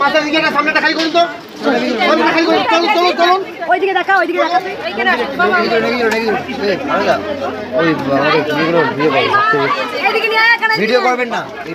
মাথার দিকে না সামনেটা খালি করুন তো। সামনেটা খালি করুন। চলুন চলুন চলুন। ওইদিকে দেখা ওইদিকে দেখা ভিডিও করবেন না। এই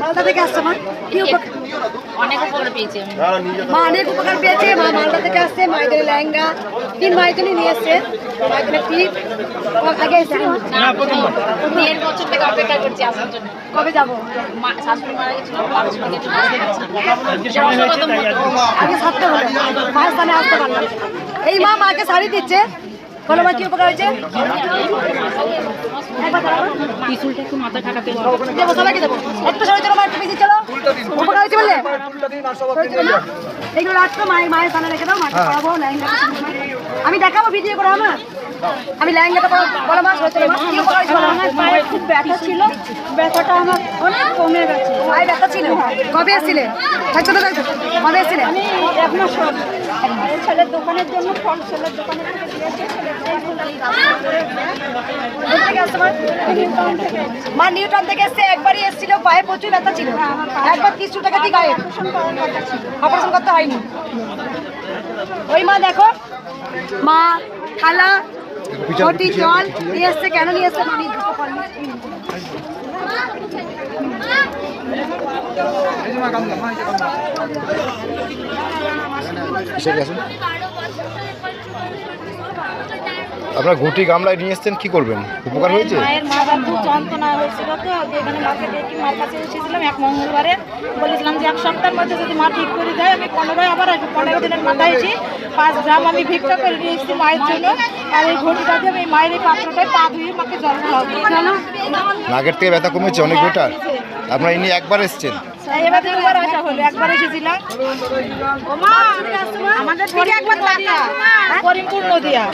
মালদা থেকে আসছে মা কি অনেক উপকার পেয়েছি মা অনেক উপকার পেয়েছে মা মালদা থেকে আসছে মায়ের লেহেঙ্গা তিন মায়ের নিয়ে এসছে মায়ের টিপ আগে দেড় বছর থেকে অপেক্ষা করছি আসার জন্য কবে যাব শাশুড়ি মারা গেছিল আগে স্থানে আসতে পারলাম। এই মা মাকে শাড়ি দিচ্ছে। বলো মা কি উপকার হয়েছে? একটু সরে চলো মা একটু বেশি চলো। উপকার হয়েছে বললে? এইগুলো রাখতো মায়ের মায়ের রেখে দাও মাকে পড়াবো আমি দেখাবো ভিডিও করে আমার। আমি লেহেঙ্গাটা বলো মা সরে চলো কি উপকার হয়েছে বলো আমার পায়ে খুব ব্যথা ছিল। ব্যথাটা আমার অনেক কমে গেছে। পায়ে ব্যথা ছিল। কবে এসেছিলে থাকতো তো থাকতো কবে এসেছিলে আমি এক মাস ছেলের দোকানের জন্য ফল ছেলের দোকানের থেকে দিয়েছে মা নিউটন থেকে এসছে একবারই এসেছিল পায়ে প্রচুর ব্যথা ছিল একবার তিরিশ টাকা দিয়ে গায়ে অপারেশন করতে হয়নি ওই মা দেখো মা থালা ঘটি জল নিয়ে এসছে কেন নিয়ে এসছে আমি দুটো ফল নিয়ে- কিসে গেছেন আপনার ঘুটি গামলায় নিয়ে এসছেন কি করবেন? উপকার হয়েছে? মায়ের মাথা খুব যন্ত্রণা হয়েছিল তো এখানে মার্কেটে কি মার কাছে এসেছিলাম এক মঙ্গলবারে। বলেছিলাম যে এক সপ্তাহের মধ্যে যদি মা ঠিক করে দেয় আমি পনেরোই আবার আসব পনেরো দিনের মাথায় এসে পাঁচ গ্রাম আমি ভিক্ষা করে নিয়ে এসেছি মায়ের জন্য। আর এই ঘটিটা দিয়ে আমি মায়ের এই পাত্রটায় পা ধুয়ে মাকে জল খাওয়াবো। নাগের থেকে ব্যথা কমেছে অনেক বেটার। আপনার ইনি একবার এসছেন। এসেছিলাম। করিমপুর নদিয়া।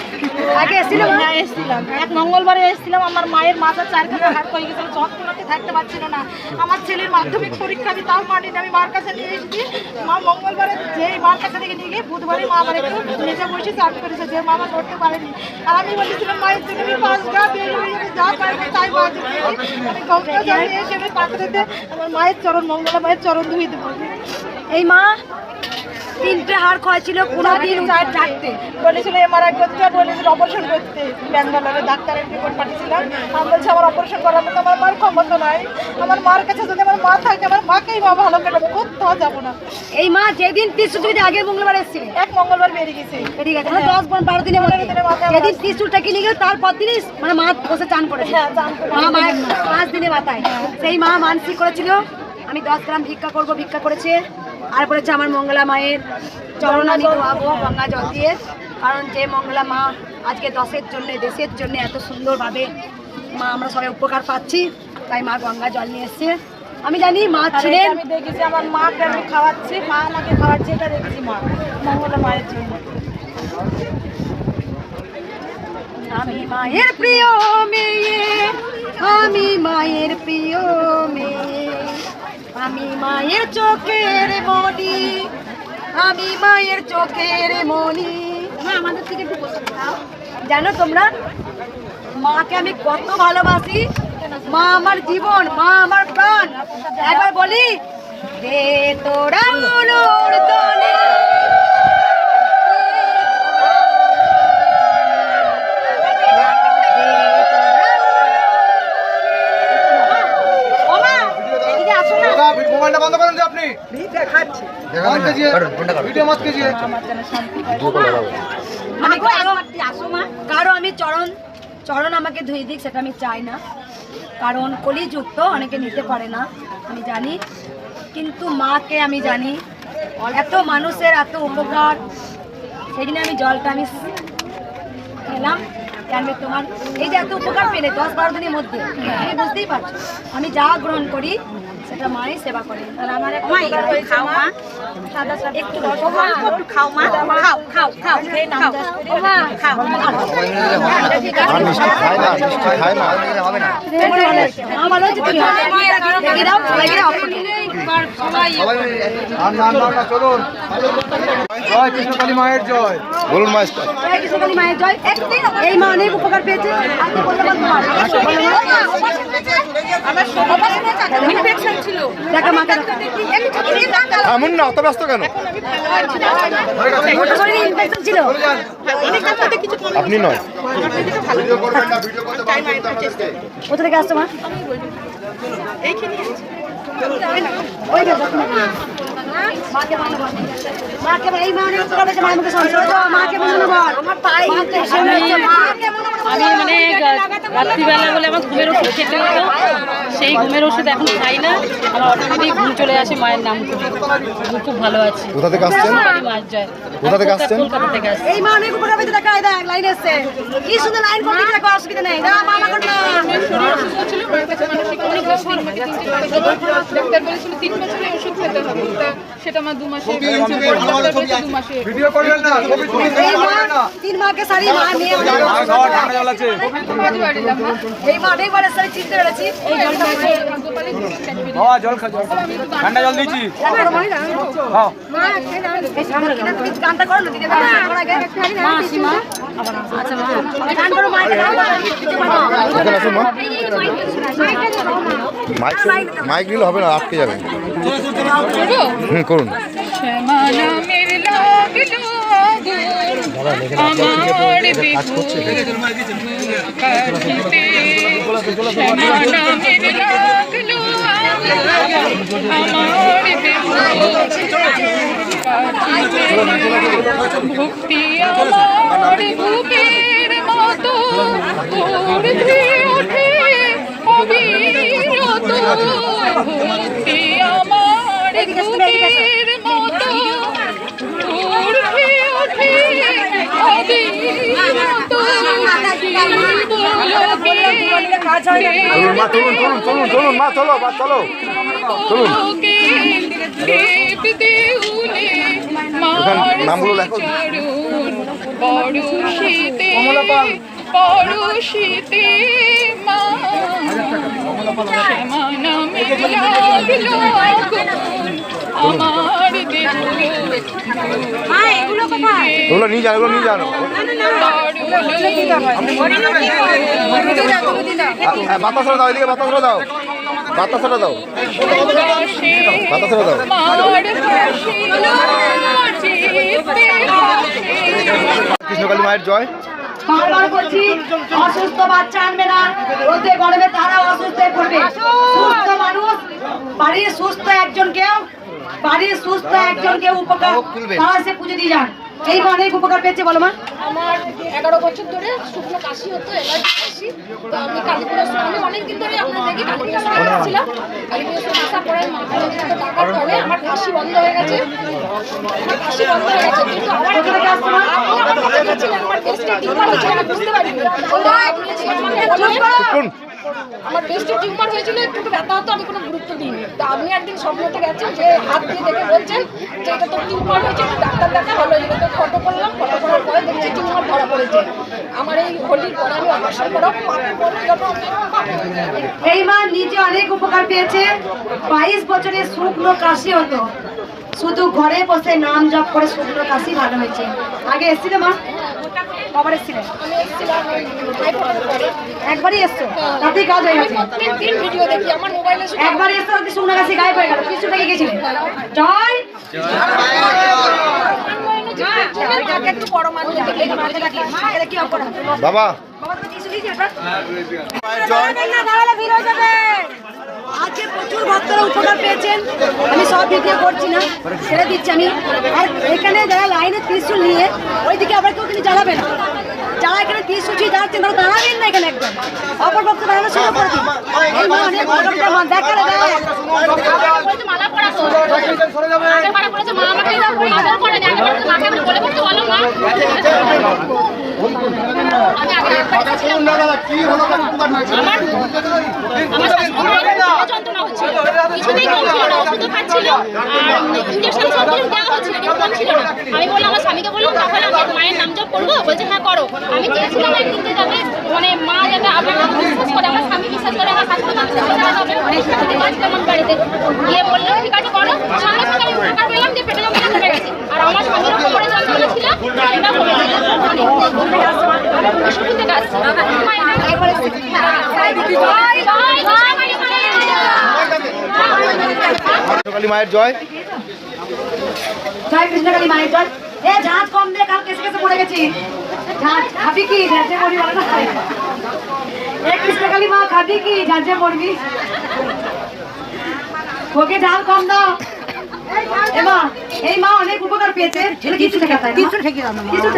আগে এসেছিল মা? হ্যাঁ এসেছিলাম। এক মঙ্গলবারে এসেছিলাম আমার মায়ের মাথার চারখানা হাত হয়ে গেছিল যন্ত্রণাতে থাকতে পারছিল না। আমার ছেলের মাধ্যমিক পরীক্ষা আমি তাও মানিনি আমি মার কাছে নিয়ে এসেছি। মা মঙ্গলবারে যে মার কাছে থেকে নিয়ে গিয়ে বুধবারে মা আমার একটু মেজা বসে চাপ করেছে, যে মা আমার করতে পারেনি। আর আমি বলেছিলাম, মায়ের জন্য আমি পাঁচ গা বের হয়ে যা পারবে তাই মা নিয়ে এসে পাত্রতে আমার মায়ের চরণ, মঙ্গলা মায়ের চরণ ধুয়ে দেবো। এই মা তিনটে হাড় ক্ষয় ছিল কোনো দিন ডাকতে। বলেছিল এমআরআই করতে বলেছিল অপারেশন করতে। ব্যাঙ্গালোরে ডাক্তারের রিপোর্ট পাঠিয়েছিলাম। আমি বলছি আমার অপারেশন করার মতো আমার মার ক্ষমতা নাই। আমার মার কাছে যদি আমার মা থাকে আমার মাকেই মা ভালো করে কোথাও যাব না। এই মা যেদিন তিরিশ যদি আগের মঙ্গলবার এসেছিলে। এক মঙ্গলবার বেরিয়ে গেছে। ঠিক আছে মানে দশ বার বারো দিনের মধ্যে যেদিন ত্রিশুলটা কিনে গেল তারপর দিনই মানে মা বসে চান করেছে। হ্যাঁ, চান করেছে। মা মায়ের পাঁচ দিনে মাথায়। সেই মা মানসিক করেছিল আমি দশ গ্রাম ভিক্ষা করব ভিক্ষা করেছে। আর বলেছে আমার মঙ্গলা মায়ের চরণ আমি ধোয়াবো গঙ্গা জল দিয়ে। কারণ যে মঙ্গলা মা আজকে দশের জন্য দেশের জন্য এত সুন্দরভাবে মা আমরা সবাই উপকার পাচ্ছি তাই মা গঙ্গা জল নিয়ে এসছে। আমি জানি মা ছিলেন আমি দেখেছি আমার মাকে আমি খাওয়াচ্ছি মা আমাকে খাওয়াচ্ছে এটা দেখেছি মা মঙ্গলা মায়ের জন্য। আমি মায়ের প্রিয় মেয়ে আমি মায়ের প্রিয় মেয়ে। আমি মায়ের চোখের মনি আমি মায়ের চোখের মনি আমাদের থেকে একটু জানো তোমরা মাকে আমি কত ভালোবাসি। মা আমার জীবন মা আমার প্রাণ। একবার বলি রে তোরা মনোর দোলে দাদা, মোবাইলটা বন্ধ করেন যে আপনি মত কেজিয়ে ভিডিও মত কেজিয়ে ভিডিও আমি আমি চরণ চরণ আমাকে ধুয়ে দিক সেটা আমি চাই না। কারণ কলিযুক্ত অনেকে নিতে পারে না আমি জানি। কিন্তু মাকে আমি জানি। এত মানুষের এত উপকার। সেদিনে আমি জলটা আমি খেলাম। জানবে তোমার এই যে এত উপকার পেলে দশ বারো দিনের মধ্যে তুমি বুঝতেই পারছ। আমি যা গ্রহণ করি সেটা মাই সেবা করে। তাহলে আমার একটা উপকার হয়েছে মা। সাদা সাদা। একটু বসো মা একটু খাও মা। খাও খাও খাও খেয়ে নাও। ও মা খাও। মিষ্টি খায় না মিষ্টি খায় না। হবে না মা ভালো হচ্ছে তুমি দাও লেগে দাও সবাই মিলে আর না না না চলুন। জয় কৃষ্ণকালী মায়ের জয়। বলুন মাস্টার। কৃষ্ণকালী মায়ের জয়। এই মা অনেক উপকার পেয়েছে। এমন না। অত ব্যস্ত কেন? আপনি নয়। কোথা থেকে আসছো মা? ওই দেখো মাকে ভালো মাকে বল, এই মা অনেক উপকার পেয়েছে, সংসার তো মাকে মনে বল। মাকে শোনো, মাকে মনে আমি মানে রাত্রিবেলা বলে আমার ঘুমের ওষুধ খেতে হতো। সেই ঘুমের ওষুধ এখন খাই না। আমার অটোমেটিক ঘুম চলে আসে মায়ের নাম করে। খুব ভালো আছি। কোথা থেকে আসছেন? মায়ের জয় কোথা থেকে আসছেন? কলকাতা থেকে আসছি। এই মা অনেক উপকার পেয়েছে দেখা দেখ লাইন এসছে। কি সুন্দর লাইন করতে দেখো অসুবিধা নেই। না মা আমার না। ডাক্তার বলেছিল তিন বছরে ওষুধ খেতে হবে। তা সেটা আমার দু মাসে দু মাসে ভিডিও করবেন না তিন মাকে শাড়ি মা যাব এই মা অনেকবার এসে চিনতে পেরেছি জল খা জল ঠান্ডা জল তুমি গানটা করো না দিদি মা আসি আচ্ছা মাইক দিলে হবে না আটকে যাবে। হুম করুন। আমার ভক্তি আমার বুকের মতো উর্ধে ওঠে অবিরত। ভক্তি আমার বুকের মতো উর্ধে ওঠে অবিরত। মা চলুন চলুন চলুন চলুন মা চলো চলো। চলুন। নামগুলো লেখো। চরণ পরশিতে পরশিতে মা নামে আমার ওগুলো নিয়ে যান নিয়ে যান বাতাসটা দাও এদিকে বাতাসটা দাও। বাতাসটা দাও। বাতাসটা দাও। কৃষ্ণকালী মায়ের জয়। বারবার বলছি অসুস্থ বাচ্চা আনবে না। রোদে গরমে তারা অসুস্থ হয়ে পড়বে। সুস্থ মানুষ বাড়ির সুস্থ একজনকেও বাড়ির সুস্থ একজনকে উপকার তারা সে পুজো দিয়ে যান। এই অনেক উপকার পেয়েছে বলো মা? আমার এগারো বছর ধরে শুকনো কাশি হতো এলার্জি কাশি। তো আমি কালীপুরের আমি অনেকদিন ধরে আপনার দেখি কালীপুরের সময় আসছিলাম কালীপুরের সময় আসার পরে মাথা টাকার ফলে আমার কাশি বন্ধ হয়ে গেছে। আমার কাশি বন্ধ হয়ে গেছে কিন্তু আমার আমার বুঝতে পারিনি। আমার বেস্টে টিউমার হয়েছিল একটু ব্যথা হতো, আমি কোনো গুরুত্ব দিইনি। তো আপনি একদিন স্বপ্নতে গেছেন যে হাত দিয়ে দেখে বলছেন যে এটা তো টিউমার হয়েছে ডাক্তার দেখা হলো এটা তো ফটো করলাম, ফটো করার পরে দেখছি টিউমার ধরা পড়েছে। আমার এই হোলির পরে আমি অপারেশন মাকে এই মা নিজে অনেক উপকার পেয়েছে। বাইশ বছরের শুকনো কাশি হতো। শুধু ঘরে বসে নাম জপ করে শুকনো কাশি ভালো হয়েছে আগে এসেছিলে মা কবার এসেছিলে একবারই এসছো তাতেই কাজ হয়ে গেছে একবার শুকনো কাশি গায়েব হয়ে গেল কিছু থেকে গেছিলে জয় তাকে একটু বড় মানুষ দেখে এটা কি অপরাধ বাবা জয় আজকে প্রচুর ভক্তরা উপকার পেয়েছেন। আমি সব ভিডিও করছি না ছেড়ে দিচ্ছি আমি। আর এখানে যারা লাইনে ত্রিশুল নিয়ে ওইদিকে আবার কেউ কিন্তু জ্বালাবে না। যারা এখানে ত্রিশুল ছুঁয়ে দাঁড়াচ্ছেন তারা দাঁড়াবেন না এখানে একদম। অপর ভক্ত দাঁড়ানো শুরু করে দিন। অনেক দেয় ছিলাম কি হলো? আমার আমার যন্ত্রণা হচ্ছিল কিছুতেই কম ছিল না ওষুধও খাচ্ছিল আর ইঞ্জেকশন সব দেওয়া হচ্ছিল কিন্তু কম ছিল না আমি বললাম আমার স্বামীকে বললাম তাহলে আমি মায়ের নাম জপ করব বলছে হ্যাঁ করো আমি চেয়েছিলাম একদিন যে যাতে মানে মা আপনার কথা বিশ্বাস করে আমার স্বামী বিশ্বাস করে আমার শাশুড়ি বিশ্বাস করে তাহলে অনেক কাজ আমার বাড়িতে গিয়ে বলল ঠিক আছে করো সঙ্গে সঙ্গে আমি উপকার পেলাম যে পেটে যন্ত্রণা কমে গেছে আর আমার স্বামীরও কোমরে যন্ত্রণা ছিল এটা কমে গেছে শুরু থেকে আসছে একবারে কালী মায়ের জয়। জয় কৃষ্ণকালী মায়ের জয়। এ ঝাঁজ কম দিয়ে কাল কেসে কেসে পড়ে গেছি। ঝাঁজ খাবি কি? ঝাঁঝে মরি বলে না। এ কৃষ্ণকালী মা, খাবি কি? ঝাঁঝে মরবি ওকে ঝাল কম দাও। এই মা অনেক উপকার পেয়েছে। কিছু ঠেকাতে কিছু ঠেকি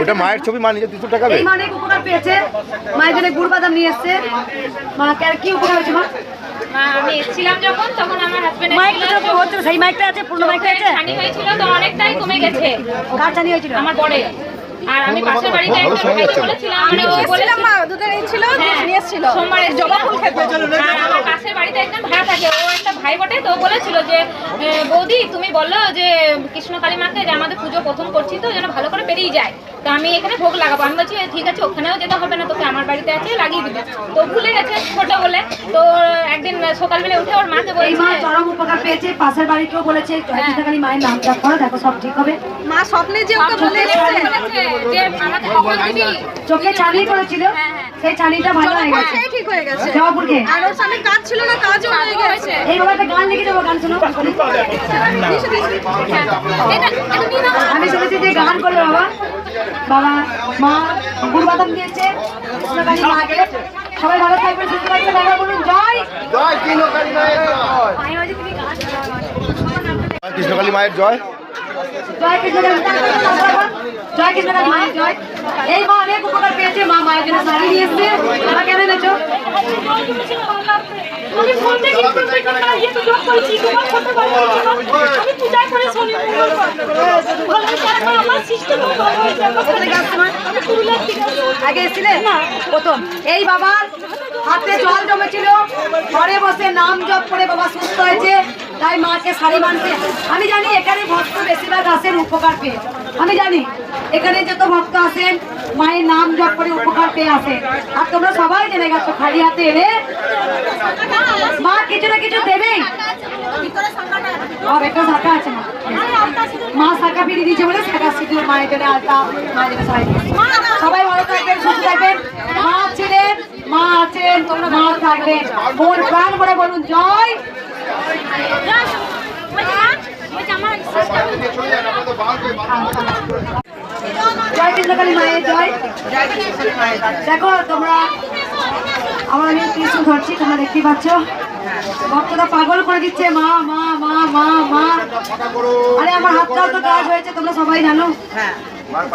ওটা মায়ের ছবি মা নিজে তিনশো টাকা এই মা অনেক উপকার পেয়েছে। মায়ের জন্য গুড় বাদাম নিয়ে এসছে। মা কে- কি উপকার হয়েছে মা? মা, আমি এসেছিলাম যখন তখন আমার হাজবেন্ড তো হচ্ছে সেই মাইকটা আছে পুরনো মাইকটা আছে। হয়েছিল তো অনেকটাই কমে গেছে। কার জানি হয়েছিল? আমার বড়ে আর আমি পাশের বাড়িতে বলেছিলাম মানে ও বলেছিল মা দুটো ছিল হ্যাঁ, নিয়ে এসেছিল। সোমবারে জবা ফুল খেতে। আর আমার পাশের বাড়িতে একজন ভাই থাকে ও একটা ভাই বটে তো বলেছিল যে বৌদি তুমি বলল যে কৃষ্ণ কালী মাকে যে আমাদের পুজো প্রথম করছি তো যেন ভালো করে পেরিয়ে যায়। তো আমি এখানে ভোগ লাগাবো। আমি বলছি ঠিক আছে ওখানেও যেতে হবে না তোকে আমার বাড়িতে আছে লাগিয়ে দিবি। তো ভুলে গেছে ছোট বলে তো একদিন সকালবেলা উঠে ওর মাকে মা চরম উপকার পেয়েছে পাশের বাড়ি কেউ বলেছে জয়কৃষ্ণকালী মায়ের নাম জপ করো দেখো সব ঠিক হবে। মা স্বপ্নে যে ওকে বলে যে আমাকে খবর দিবি। চোখে ছানি করেছিল সেই ছানিটা ভালো হয়ে গেছে। ঠিক হয়ে গেছে। জবাপুরকে আর ওর স্বামী কাজ ছিল না কাজও হয়ে গেছে। এই বাবা গান লিখে দেবো গান শোনো। আমি শুনেছি যে গান করল বাবা বাবা মা গুড় বাদাম দিয়েছে কৃষ্ণকালী মাকে। সবাই ভালো থাকবেন সুস্থ থাকবেন বাবা বলুন জয়। জয় কৃষ্ণকালী মায়ের জয়। কৃষ্ণকালী মায়ের জয়। জয় কৃষ্ণকালী জয়। কৃষ্ণকালী মায়ের জয়। এই মা অনেক উপকার পেয়েছে মা মায়ের জন্য শাড়ি নিয়ে এসছে। মা কেন এনেছো? আমি ফোন থেকে ইয়ে তো জব করেছি তোমার ফটো আমি পূজা করে শনি আমার আগে এসেছিলেন প্রথম। এই বাবার হাতে জল জমেছিল। ঘরে বসে নাম জপ করে বাবা সুস্থ হয়েছে। তাই মাকে শাড়ি মানতে আমি জানি এখানে ভক্ত বেশিরভাগ আসেন উপকার পেয়ে। আমি জানি, এখানে যত ভক্ত আসেন মায়ের নাম জপ করে উপকার পেয়ে আসে আর তোমরা সবাই জেনে গেছো খালি হাতে এলে মা কিছু না কিছু শাখা আছে মা। দিয়েছে বলে মায়ের সবাই ভালো থাকবেন, সুস্থ মা আছেন তোমরা প্রাণ বলুন, জয়। কৃষ্ণকালী মায়ের জয়। দেখো তোমরা আমার আমি কৃষ্ণ ধরছি তোমরা দেখতে পাচ্ছ। ভক্তরা পাগল করে দিচ্ছে মা মা মা মা মা। আরে আমার হাতটাও তো কাজ হয়েছে তোমরা সবাই জানো।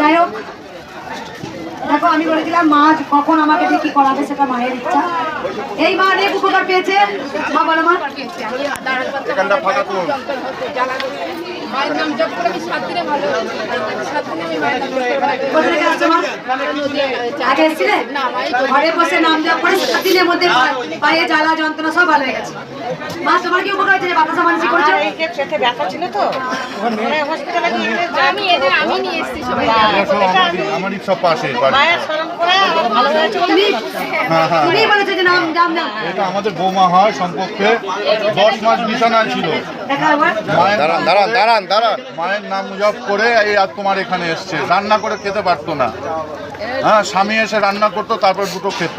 যাই হোক। দেখো, আমি বলেছিলাম মা কখন আমাকে দিয়ে কি করাবে সেটা মায়ের ইচ্ছা। এই মা অনেক উপকার পেয়েছে। মা বলো মা। মায়ের নাম জপ করে আমি সাত দিনে ভালো সাত দিনে আমি মায়ের নাম করে আগে এসছিলে? ঘরে। বসে নাম জপ করে সাত দিনের মধ্যে পায়ে জ্বালা যন্ত্রণা সব ভালো হয়ে গেছে। মা তোমার কি উপকার হয়েছে বাতাসা মানসি করছ? আমি এদের আমি নিয়ে এসেছি সবাই আমারই সব পাশে তুমি তুমি বলেছ যে নাম নাম নাম এটা আমাদের বৌমা হয় সম্পর্কে। দশ মাস বিছানায় ছিল। মায়ের দাঁড়ান দাঁড়ান দাঁড়ান দাঁড়ান। মায়ের নাম জপ করে এই আর তোমার এখানে এসছে। রান্না করে খেতে পারতো না। হ্যাঁ স্বামী এসে রান্না করতো তারপর দুটো খেত।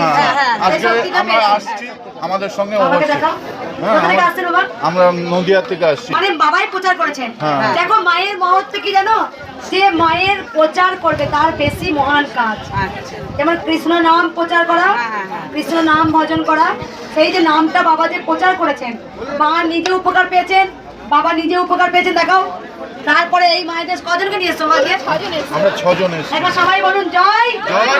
হ্যাঁ এই আজকে আমরা আসছি আমাদের সঙ্গে মানে বাবাই প্রচার করেছেন। দেখো মায়ের কি জানো? সে মায়ের প্রচার করবে তার বেশি মহান কাজ। আচ্ছা। যেমন কৃষ্ণ নাম প্রচার করা হ্যাঁ, হ্যাঁ, হ্যাঁ। কৃষ্ণ নাম ভজন করা সেই যে নামটা বাবা যে প্রচার করেছেন মা নিজে উপকার পেয়েছেন বাবা নিজে উপকার পেয়েছেন দেখাও। তারপরে এই মায়েদের কজনকে নিয়ে এসছো মাকে সবাই বলুন জয়! জয়!